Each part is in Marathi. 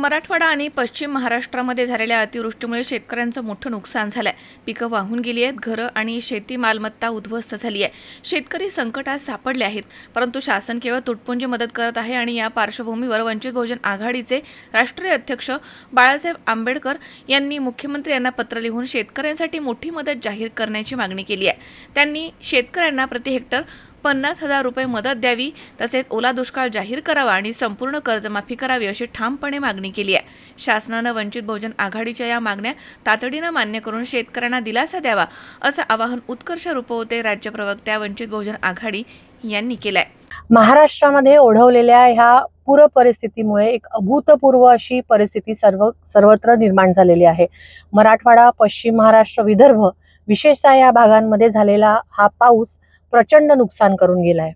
मराठवाडा आणि पश्चिम महाराष्ट्रामध्ये झालेल्या अतिवृष्टीमुळे शेतकऱ्यांचं मोठं नुकसान झालंय. पिकं वाहून गेली आहेत घरं आणि शेती मालमत्ता उद्ध्वस्त झाली आहे. शेतकरी संकटात सापडले आहेत परंतु शासन केवळ तुटपुंजी मदत करत आहे आणि या पार्श्वभूमीवर वंचित बहुजन आघाडीचे राष्ट्रीय अध्यक्ष बाळासाहेब आंबेडकर यांनी मुख्यमंत्री यांना पत्र लिहून शेतकऱ्यांसाठी मोठी मदत जाहीर करण्याची मागणी केली आहे. त्यांनी शेतकऱ्यांना प्रति हेक्टर पन्नास हजार रुपये मदत द्यावी तसेच ओला दुष्काळ जाहीर करावा आणि संपूर्ण कर्जमाफी करावी अशी ठामपणे मागणी केली आहे. शासनानं वंचित बहुजन आघाडीच्या या मागण्या तातडीनं मान्य करून शेतकऱ्यांना दिलासा द्यावा असं आवाहन उत्कर्ष रुपवते राज्य प्रवक्त्या वंचित बहुजन आघाडी यांनी केलंय. महाराष्ट्रामध्ये ओढवलेल्या ह्या पूर परिस्थितीमुळे एक अभूतपूर्व अशी परिस्थिती सर्व सर्वत्र निर्माण झालेली आहे. मराठवाडा पश्चिम महाराष्ट्र विदर्भ विशेषतः या भागांमध्ये झालेला हा पाऊस प्रचंड नुकसान करून गेलाय.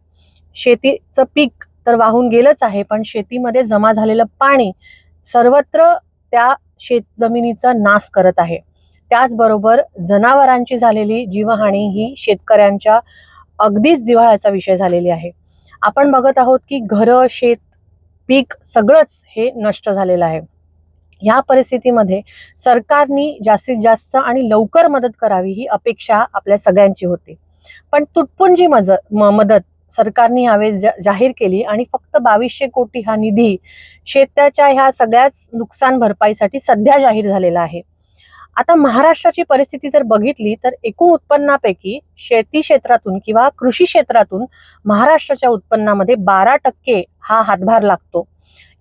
शेतीचं पीक तर वाहून गेलंच आहे पण शेतीमध्ये जमा झालेलं पाणी सर्वत्र त्या शेत जमिनीचा नाश करत आहे. त्याचबरोबर जनावरांची झालेली जीवहानी ही शेतकऱ्यांच्या अगदीच जिव्हाळ्याचा विषय झालेली आहे. आपण बघत आहोत की घरं शेत पीक सगळंच हे नष्ट झालेलं आहे. ह्या परिस्थितीमध्ये सरकारनी जास्तीत जास्त आणि लवकर मदत करावी ही अपेक्षा आपल्या सगळ्यांची होती. पण तुटपुंजी मज मदत सरकारने यावेळेस जाहीर केली आणि फक्त बावीसशे कोटी हा निधी शेताच्या ह्या सगळ्याच नुकसान भरपाईसाठी सध्या जाहीर झालेला आहे. आता महाराष्ट्राची परिस्थिती जर बघितली तर एकूण उत्पन्नापैकी शेती क्षेत्रातून किंवा कृषी क्षेत्रातून महाराष्ट्राच्या उत्पन्नामध्ये बारा टक्के हा हातभार लागतो.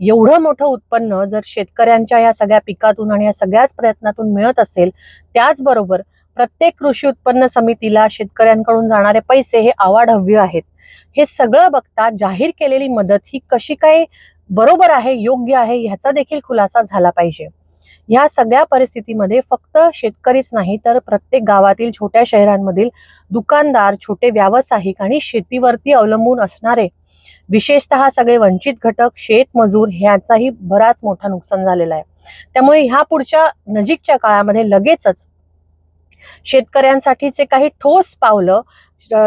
एवढं मोठं उत्पन्न जर शेतकऱ्यांच्या या सगळ्या पिकातून आणि या सगळ्याच प्रयत्नातून मिळत असेल त्याचबरोबर प्रत्येक कृषी उत्पन्न समितीला शेतकऱ्यांकडून जाणारे पैसे हे आवाढव्य आहेत. हे सगळं बघता जाहीर केलेली मदत ही कशी काय बरोबर आहे योग्य आहे ह्याचा देखील खुलासा झाला पाहिजे. या सगळ्या परिस्थितीमध्ये फक्त शेतकरीच नाही तर प्रत्येक गावातील छोट्या शहरांमधील दुकानदार छोटे व्यावसायिक आणि शेतीवरती अवलंबून असणारे विशेषतः सगळे वंचित घटक शेतमजूर ह्याचाही बराच मोठा नुकसान झालेला आहे. त्यामुळे ह्या पुढच्या नजीकच्या काळामध्ये लगेचच शेतकऱ्यांसाठीचे काही ठोस पावलं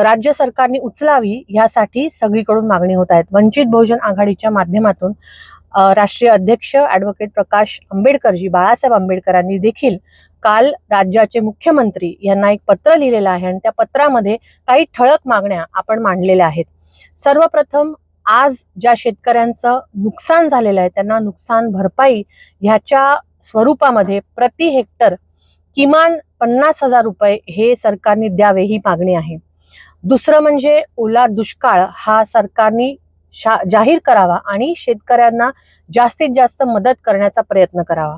राज्य सरकारने उचलावी यासाठी सगळीकडून मागणी होत आहेत. वंचित बहुजन आघाडीच्या माध्यमातून राष्ट्रीय अध्यक्ष ॲडव्होकेट प्रकाश आंबेडकरजी बाळासाहेब आंबेडकरांनी देखील काल राज्याचे मुख्यमंत्री यांना एक पत्र लिहिलेलं आहे आणि त्या पत्रामध्ये काही ठळक मागण्या आपण मांडलेल्या आहेत. सर्वप्रथम आज ज्या शेतकऱ्यांचं नुकसान झालेलं आहे त्यांना नुकसान भरपाई ह्याच्या स्वरूपामध्ये प्रति हेक्टर किमान पन्नास हजार रुपये हे सरकारने द्यावे ही मागणी आहे. दुसरं म्हणजे ओला दुष्काळ हा सरकारने शा जाहीर करावा आणि शेतकऱ्यांना जास्तीत जास्त मदत करण्याचा प्रयत्न करावा.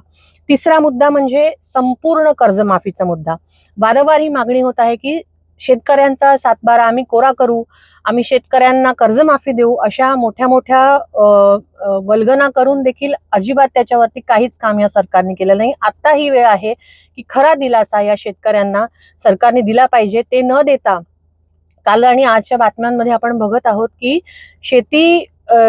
तिसरा मुद्दा म्हणजे संपूर्ण कर्जमाफीचा मुद्दा. वारंवार ही मागणी होत आहे की शेतकऱ्यांचा सातबारा आम्ही कोरा करू आम्ही शेतकऱ्यांना कर्जमाफी देऊ अशा मोठ्या मोठ्या वल्गना करून देखील अजिबात त्याच्यावरती काहीच काम या सरकारने केलं नाही. आता ही वेळ आहे की खरा दिलासा या शेतकऱ्यांना सरकारने दिला पाहिजे. ते न देता काल आणि आजच्या बातम्यांमध्ये आपण बघत आहोत की शेती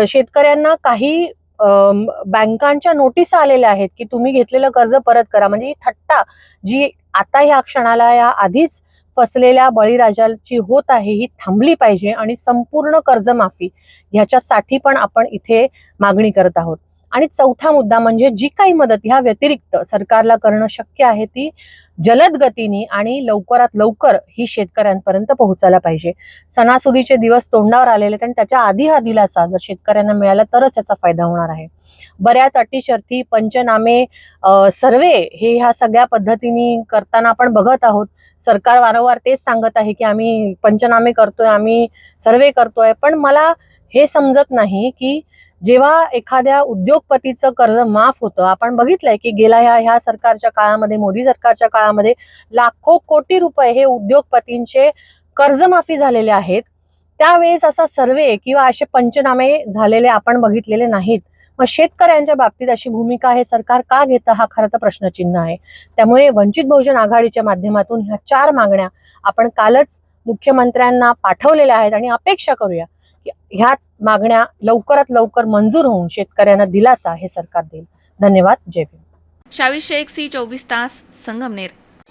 शेतकऱ्यांना काही बँकांच्या नोटीस आलेल्या आहेत की तुम्ही घेतलेलं कर्ज परत करा. म्हणजे ही थट्टा जी आता ह्या क्षणाला या आधीच फसलेल्या बळीराजाची होत आहे ही थांबली पाहिजे आणि संपूर्ण कर्जमाफी ह्याच्यासाठी पण आपण इथे मागणी करत आहोत. आणि चौथा मुद्दा म्हणजे जी काही मदत ह्या व्यतिरिक्त सरकारला करणं शक्य आहे ती जलद गतीने आणि लवकरात लवकर ही शेतकऱ्यांपर्यंत पोहोचायला पाहिजे. सणासुदीचे दिवस तोंडावर आलेले आहेत आणि त्याच्या आधी हा दिलासा जर शेतकऱ्यांना मिळाला तरच याचा फायदा होणार आहे. बऱ्याच अटी शर्ती पंचनामे सर्वे हे ह्या सगळ्या पद्धतीने करताना आपण बघत आहोत. सरकार वारंवार तेच सांगत आहे की आम्ही पंचनामे करतोय आम्ही सर्वे करतोय. पण मला हे समजत नाही की जेव्हा एखाद्या उद्योगपतीचं कर्ज माफ होतं आपण बघितलंय की गेल्या ह्या ह्या सरकारच्या काळामध्ये मोदी सरकारच्या काळामध्ये लाखो कोटी रुपये हे उद्योगपतींचे कर्जमाफी झालेले आहेत. त्यावेळेस असा सर्वे किंवा असे पंचनामे झालेले आपण बघितलेले नाहीत. मग शेतकऱ्यांच्या बाबतीत अशी भूमिका हे सरकार का घेतं? हा खरं तर प्रश्नचिन्ह आहे. त्यामुळे वंचित बहुजन आघाडीच्या माध्यमातून ह्या चार मागण्या आपण कालच मुख्यमंत्र्यांना पाठवलेल्या आहेत आणि अपेक्षा करूया की ह्या मागण्या लवकरात लवकर मंजूर होऊन शेतकऱ्यांना दिलासा हे सरकार देईल. धन्यवाद. जय भीम. शावी शेख सी चोवीस तास Sangamner.